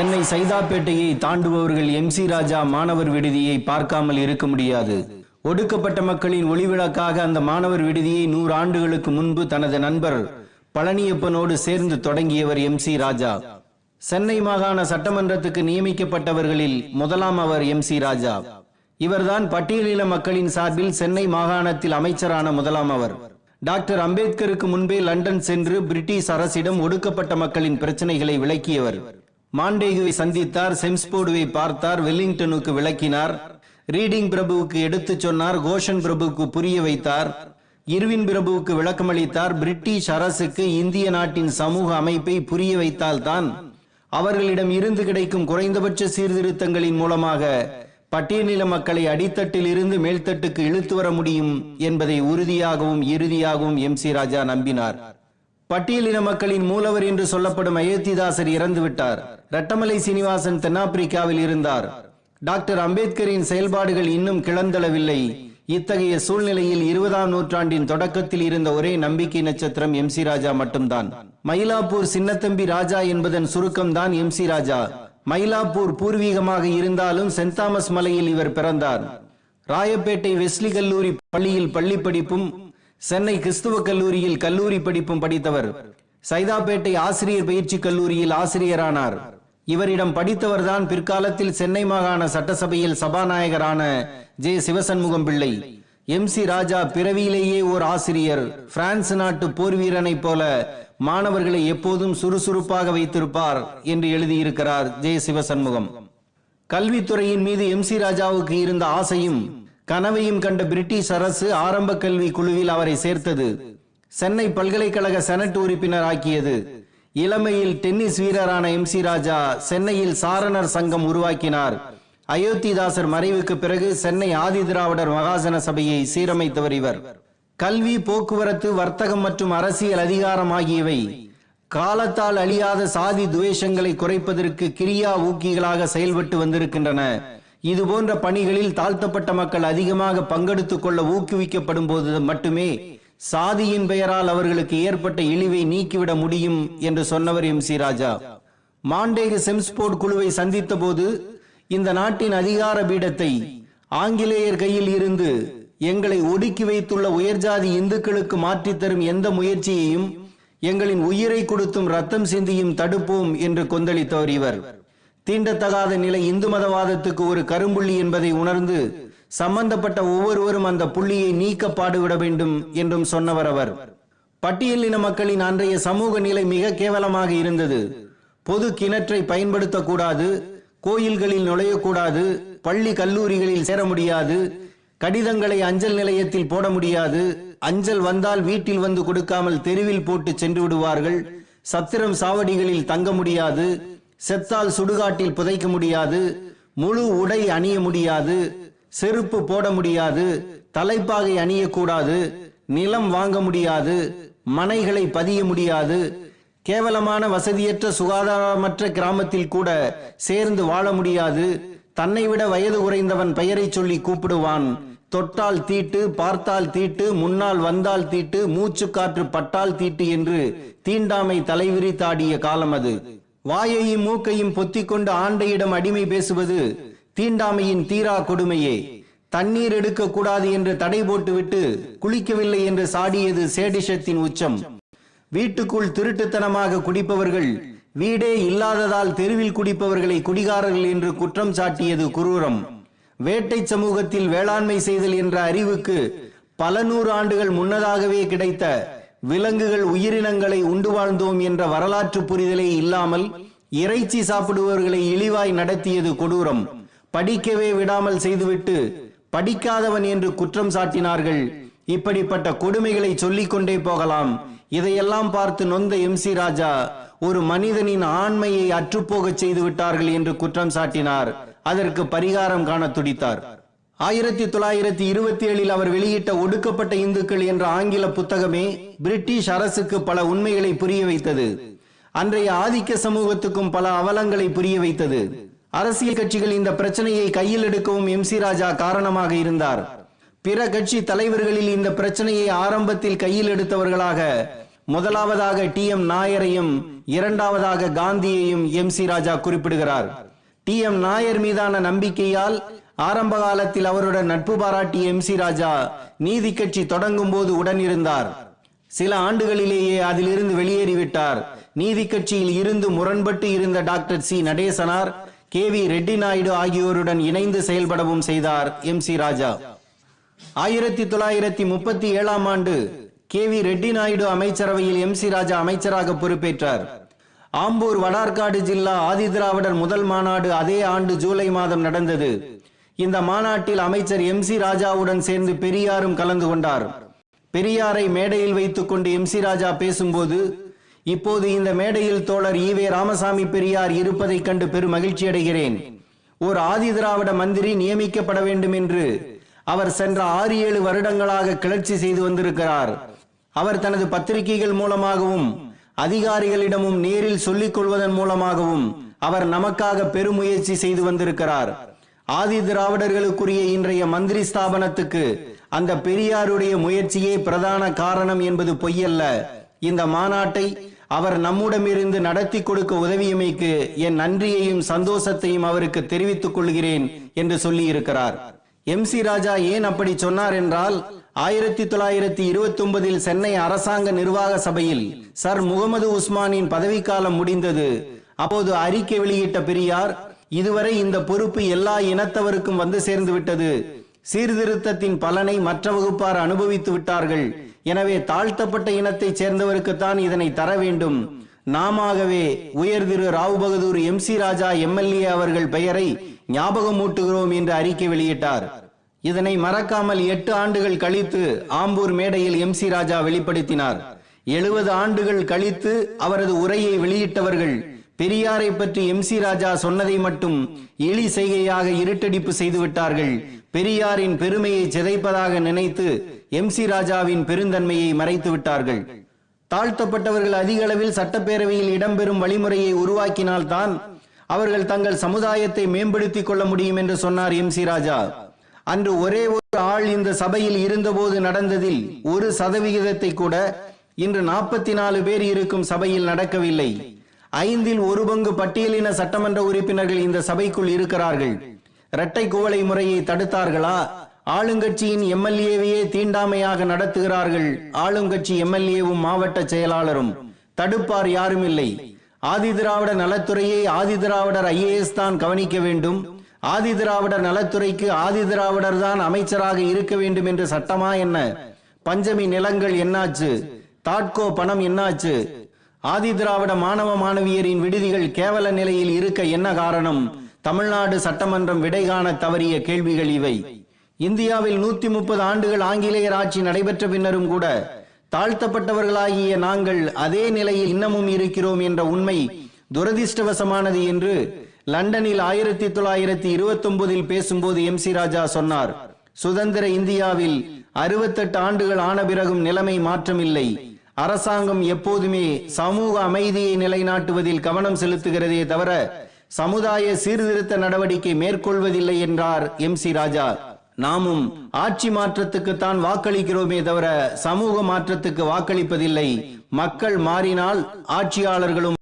சென்னை சைதாப்பேட்டையை தாண்டுபவர்கள் M C Raja மாணவர் விடுதியை பார்க்காமல் இருக்க முடியாது. ஒடுக்கப்பட்ட மக்களின் ஒளிவிளக்காக அந்த மாணவர் விடுதியை நூறு ஆண்டுகளுக்கு முன்பு தனது நண்பர் பழனியப்பனோடு சேர்ந்து தொடங்கியவர் எம் சி ராஜா. சென்னை மாகாண சட்டமன்றத்துக்கு நியமிக்கப்பட்டவர்களில் முதலாம் அவர் எம் சி ராஜா. இவர்தான் பட்டியலின மக்களின் சார்பில் சென்னை மாகாணத்தில் அமைச்சரான முதலாம் அவர். டாக்டர் அம்பேத்கருக்கு முன்பே லண்டன் சென்று பிரிட்டிஷ் அரசிடம் ஒடுக்கப்பட்ட மக்களின் பிரச்சனைகளை விளக்கியவர். மாண்டேகுவை சந்தித்தார் செம்ஸ்போர்டுவை பார்த்தார் வெல்லிங்டனுக்கு விளக்கினார் ரீடிங் பிரபுவுக்கு எடுத்துச் சொன்னார் கோஷன் பிரபுவுக்கு புரிய வைத்தார் இர்வின் பிரபுவுக்கு விளக்கமளித்தார் பிரிட்டிஷ் அரசுக்கு இந்திய நாட்டின் சமூக அமைப்பை புரிய வைத்தால்தான் அவர்களிடம் இருந்து கிடைக்கும் குறைந்தபட்ச சீர்திருத்தங்களின் மூலமாக பட்டியலின மக்களை அடித்தட்டில் இருந்து மேல்தட்டுக்கு இழுத்து வர முடியும் என்பதை உறுதியாகவும் இறுதியாகவும் எம் சி ராஜா நம்பினார். பட்டியலின மக்களின் மூலவர் என்று சொல்லப்படும் அயோத்திதாசர் இறந்துவிட்டார். ரட்டமலை சீனிவாசன் தென்னாப்பிரிக்காவில் இருந்தார். டாக்டர் அம்பேத்கரின் செயல்பாடுகள் இன்னும் கிளந்தளவில்லை இத்தகைய சூழ்நிலையில் இருபதாம் நூற்றாண்டின் தொடக்கத்தில் இருந்த ஒரே நம்பிக்கை நட்சத்திரம் எம் சி ராஜா மட்டும்தான். மயிலாப்பூர் சின்னத்தம்பி ராஜா என்பதன் சுருக்கம்தான் எம் சி ராஜா. மயிலாப்பூர் பூர்வீகமாக இருந்தாலும் சென்ட் தாமஸ் மலையில் இவர் பிறந்தார். ராயப்பேட்டை வெஸ்லி கல்லூரி பள்ளியில் பள்ளி படிப்பும் சென்னை கிறிஸ்துவ கல்லூரியில் கல்லூரி படிப்பும் படித்தவர். சைதாப்பேட்டை ஆசிரியர் பயிற்சி கல்லூரியில் ஆசிரியரானார். இவரிடம் படித்தவர்தான் பிற்காலத்தில் சென்னை மாகாண சட்டசபையில் சபாநாயகரான ஜே. சிவசண்முகம் பிள்ளை. எம். சி. ராஜா பிறவியிலேயே ஓர் ஆசிரியர். பிரான்ஸ் நாட்டு போர் வீரனைப் போல மாணவர்களை எப்போதும் சுறுசுறுப்பாக வைத்திருப்பார் என்று எழுதியிருக்கிறார் ஜே. சிவசண்முகம். கல்வித்துறையின் மீது எம். சி. ராஜாவுக்கு இருந்த ஆசையும் கனவையும் கண்ட பிரிட்டிஷ் அரசு ஆரம்ப கல்வி குழுவில் அவரை சேர்த்தது. சென்னை பல்கலைக்கழக செனட் உறுப்பினர் ஆக்கியது இளமையில் டென்னிஸ் வீரரான எம் சி ராஜா சென்னையில் சாரணர் சங்கம் உருவாக்கினார். அயோத்திதாசர் மறைவுக்கு பிறகு சென்னை ஆதி திராவிடர் மகாசன சபையை சீரமைத்தவர் இவர். கல்வி போக்குவரத்து வர்த்தகம் மற்றும் அரசியல் அதிகாரம் ஆகியவை காலத்தால் அழியாத சாதி துவேஷங்களை குறைப்பதற்கு கிரியா ஊக்கிகளாக செயல்பட்டு வந்திருக்கின்றன. இது போன்ற பணிகளில் தாழ்த்தப்பட்ட மக்கள் அதிகமாக பங்கெடுத்துக் கொள்ள ஊக்குவிக்கப்படும் போது மட்டுமே சாதியின் பெயரால் அவர்களுக்கு ஏற்பட்ட இழிவை நீக்கிவிட முடியும் என்று சொன்னவர் M C Raja. Montagu Chelmsford குழுவை சந்தித்த போது இந்த நாட்டின் அதிகார பீடத்தை ஆங்கிலேயர் கையில் இருந்து எங்களை ஒடுக்கி வைத்துள்ள உயர்ஜாதி இந்துக்களுக்கு மாற்றித்தரும் எந்த முயற்சியையும் எங்களின் உயிரை கொடுத்தும் ரத்தம் சிந்தியும் தடுப்போம் என்று கொந்தளித்தவர் இவர். தீண்டத்தகாத நிலை இந்து மதவாதத்துக்கு ஒரு கரும்புள்ளி என்பதை உணர்ந்து சம்பந்தப்பட்ட ஒவ்வொருவரும் அந்த புள்ளியை நீக்க பாடுவிட வேண்டும் என்றும் சொன்னவர் அவர். பட்டியலின மக்களின் அன்றைய சமூக நிலை மிக கேவலமாக இருந்தது. பொது கிணற்றை பயன்படுத்தக்கூடாது கோயில்களில் நுழையக்கூடாது பள்ளி கல்லூரிகளில் சேர முடியாது கடிதங்களை அஞ்சல் நிலையத்தில் போட முடியாது அஞ்சல் வந்தால் வீட்டில் வந்து கொடுக்காமல் தெருவில் போட்டு சென்று விடுவார்கள் சத்திரம் சாவடிகளில் தங்க முடியாது செத்தால் சுடுகாட்டில் புதைக்க முடியாது முழு உடை அணிய முடியாது செருப்பு போட முடியாது தலைப்பாகை அணியக்கூடாது நிலம் வாங்க முடியாது மனைகளை பதிய முடியாது கேவலமான வசதியற்ற சுகாதாரமற்ற கிராமத்தில் கூட சேர்ந்து வாழ முடியாது தன்னை விட வயது குறைந்தவன் பெயரை சொல்லி கூப்பிடுவான் தொட்டால் தீட்டு பார்த்தால் தீட்டு முன்னால் வந்தால் தீட்டு மூச்சு காற்று பட்டால் தீட்டு என்று தீண்டாமை தலைவிரித்தாடிய காலம் அது. வாயையும் மூக்கையும் பொத்திக்கொண்டு ஆண்டையிடம் அடிமை பேசுவது தீண்டாமையின் தீரா கொடுமையே. தண்ணீர் எடுக்க கூடாது என்று தடை போட்டுவிட்டு குளிக்கவில்லை என்று சாடியது சேடிஷத்தின் உச்சம். வீட்டுக்குள் திருட்டுத்தனமாக குடிப்பவர்கள் வீடே இல்லாததால் தெருவில் குடிப்பவர்களை குடிகாரர்கள் என்று குற்றம் சாட்டியது குரூரம். வேட்டை சமூகத்தில் வேளாண்மை செய்தல் என்ற அறிவுக்கு பல நூறு ஆண்டுகள் முன்னதாகவே கிடைத்த விலங்குகள் உயிரினங்களை உண்டு வாழ்ந்தோம் என்ற வரலாற்று புரிதலே இல்லாமல் இறைச்சி சாப்பிடுபவர்களை இழிவாய் நடத்தியது கொடூரம். படிக்கவே விடாமல் செய்துவிட்டு படிக்காதவன் என்று குற்றம் சாட்டினார்கள். இப்படிப்பட்ட கொடுமைகளை சொல்லிக் கொண்டே போகலாம். இதையெல்லாம் பார்த்து நொந்த எம் சி ராஜா ஒரு மனிதனின் ஆண்மையை அற்றுப்போகச் செய்து விட்டார்கள் என்று குற்றம் சாட்டினார். அதற்கு பரிகாரம் காண துடித்தார். ஆயிரத்தி தொள்ளாயிரத்தி இருபத்தி ஏழில் அவர் வெளியிட்ட ஒடுக்கப்பட்ட இந்துக்கள் என்ற ஆங்கில புத்தகமே பிரிட்டிஷ் அரசுக்கு பல உண்மைகளை புரிய வைத்தது. அன்றைய ஆதிக்க சமூகத்துக்கும் பல அவலங்களை புரிய வைத்தது. அரசியல் கட்சிகள் இந்த பிரச்சனையை கையில் எடுக்கவும் எம் சி ராஜா காரணமாக இருந்தார். பிற கட்சி தலைவர்களில் இந்த பிரச்சனையை ஆரம்பத்தில் கையில் எடுத்தவர்களாக முதலாவதாக டி எம் நாயரையும் இரண்டாவதாக காந்தியையும் எம் சி ராஜா குறிப்பிடுகிறார். டி எம் நாயர் மீதான நம்பிக்கையால் ஆரம்ப காலத்தில் அவருடன் நட்பு பாராட்டி எம் சி ராஜா நீதி கட்சி தொடங்கும் போது உடன் இருந்தார். சில ஆண்டுகளிலேயே அதிலிருந்து வெளியேறிவிட்டார். நீதி கட்சியில் இருந்து முரண்பட்டு இருந்த doctor C Natesanar K V Reddy Naidu ஆகியோருடன் இணைந்து செயல்படவும் செய்தார் எம் சி ராஜா. ஆயிரத்தி தொள்ளாயிரத்தி முப்பத்தி ஏழாம் ஆண்டு கே வி ரெட்டி நாயுடு அமைச்சரவையில் எம் சி ராஜா அமைச்சராக பொறுப்பேற்றார். ஆம்பூர் வடார்காடு ஜில்லா ஆதிதிராவிடர் முதல் மாநாடு அதே ஆண்டு ஜூலை மாதம் நடந்தது. இந்த மாநாட்டில் அமைச்சர் எம் சி ராஜாவுடன் சேர்ந்து பெரியாரும் கலந்து கொண்டார். பெரியாரை மேடையில் வைத்துக் கொண்டு எம் சி ராஜா பேசும்போது இப்போது இந்த மேடையில் தோழர் ஈவே ராமசாமி பெரியார் இருப்பதைக் கண்டு பெரும் மகிழ்ச்சி அடைகிறேன். ஒரு ஆதிதிராவிட மந்திரி நியமிக்கப்பட வேண்டும் என்று அவர் சென்ற ஆறு ஏழு வருடங்களாக கிளர்ச்சி செய்து வந்திருக்கிறார். அவர் தனது பத்திரிகைகள் மூலமாகவும் அதிகாரிகளிடமும் நேரில் சொல்லிக் கொள்வதன் மூலமாகவும் அவர் நமக்காக பெருமுயற்சி செய்து வந்திருக்கிறார். ஆதி திராவிடர்களுக்குரிய இன்றைய மந்திரி ஸ்தாபனத்துக்கு அந்த பெரியாருடைய முயற்சியே பிரதான காரணம் என்பது பொய்யல்ல. இந்த மாநாட்டை அவர் நம்முடமிருந்து நடத்தி கொடுக்க உதவியமைக்கு என் நன்றியையும் சந்தோஷத்தையும் அவருக்கு தெரிவித்துக் கொள்கிறேன் என்று சொல்லியிருக்கிறார். எம் சி ராஜா ஏன் அப்படி சொன்னார் என்றால் ஆயிரத்தி தொள்ளாயிரத்தி இருபத்தி ஒன்பதில் சென்னை அரசாங்க நிர்வாக சபையில் சர் முகமது உஸ்மானின் பதவிக்காலம் முடிந்தது. அப்போது அறிக்கை வெளியிட்ட பெரியார் இதுவரை இந்த பொறுப்பு எல்லா இனத்தவருக்கும் வந்து சேர்ந்து விட்டது. சீர்திருத்தத்தின் பலனை மற்ற வகுப்பார் அனுபவித்து விட்டார்கள். எனவே தாழ்த்தப்பட்ட இனத்தைச் சேர்ந்தவருக்குத்தான் இதனை தர வேண்டும். நாமாகவே உயர் Thiru Rao Bahadur M C Raja MLA அவர்கள் பெயரை ஞாபகம் ஊட்டுகிறோம் என்று அறிக்கை வெளியிட்டார். இதனை மறக்காமல் எட்டு ஆண்டுகள் கழித்து ஆம்பூர் மேடையில் எம் சி ராஜா வெளிப்படுத்தினார். எழுபது ஆண்டுகள் கழித்து அவரது உரையை வெளியிட்டவர்கள் பெரியாரை பற்றி எம் சி ராஜா சொன்னதை மட்டும் எளி செய்கையாக இருட்டடிப்பு செய்து விட்டார்கள் பெரியாரின் பெருமையை சிதைப்பதாக நினைத்து எம் சி ராஜாவின் பெருந்தன்மையை மறைத்து விட்டார்கள் தாழ்த்தப்பட்டவர்கள் அதிக அளவில் சட்டப்பேரவையில் இடம்பெறும் வழிமுறையை உருவாக்கினால்தான் அவர்கள் தங்கள் சமுதாயத்தை மேம்படுத்திக் கொள்ள முடியும் என்று சொன்னார் எம் சி ராஜா. அன்று ஒரே ஒரு ஆள் இந்த சபையில் இருந்தபோது நடந்ததில் ஒரு சதவிகிதத்தை கூட இன்று நாற்பத்தி நாலு பேர் இருக்கும் சபையில் நடக்கவில்லை. ஐந்தில் ஒரு பங்கு பட்டியலின சட்டமன்ற உறுப்பினர்கள் இந்த சபைக்குள் இருக்கிறார்கள். இரட்டை குவளை முறையை தடுத்தார்களா? ஆளுங்கட்சியின் எம்எல்ஏவையே தீண்டாமையாக நடத்துகிறார்கள். ஆளுங்கட்சி எம்எல்ஏவும் மாவட்ட செயலாளரும். தடுப்பார் யாரும் இல்லை ஆதிதிராவிட நலத்துறையை ஆதிதிராவிடர் ஐஏஎஸ் தான் கவனிக்க வேண்டும். ஆதிதிராவிடர் நலத்துறைக்கு ஆதிதிராவிடர் தான் அமைச்சராக இருக்க வேண்டும் என்று சட்டமா என்ன? பஞ்சமி நிலங்கள் என்னாச்சு? தாட்கோ பணம் என்னாச்சு? ஆதிதிராவிட மாணவ மாணவியரின் விடுதிகள் கேவல நிலையில் இருக்க என்ன காரணம்? தமிழ்நாடு சட்டமன்றம் விடை காண தவறிய கேள்விகள் இவை. இந்தியாவில் நூத்தி முப்பது ஆண்டுகள் ஆங்கிலேயர் ஆட்சி நடைபெற்ற பின்னரும் கூட தாழ்த்தப்பட்டவர்களாகிய நாங்கள் அதே நிலையில் இன்னமும் இருக்கிறோம் என்ற உண்மை துரதிர்ஷ்டவசமானது என்று லண்டனில் ஆயிரத்தி தொள்ளாயிரத்தி இருபத்தி ஒன்பதில் பேசும்போது எம் சி ராஜா சொன்னார். சுதந்திர இந்தியாவில் அறுபத்தெட்டு ஆண்டுகள் ஆன பிறகும் நிலைமை மாற்றமில்லை. அரசாங்கம் எப்போதுமே சமூக அமைதியை நிலைநாட்டுவதில் கவனம் செலுத்துகிறதே தவிர சமுதாய சீர்திருத்த நடவடிக்கை மேற்கொள்வதில்லை என்றார் எம் சி ராஜா. நாமும் ஆட்சி மாற்றத்துக்கு தான் வாக்களிக்கிறோமே தவிர சமூக மாற்றத்துக்கு வாக்களிப்பதில்லை. மக்கள் மாறினால் ஆட்சியாளர்களும்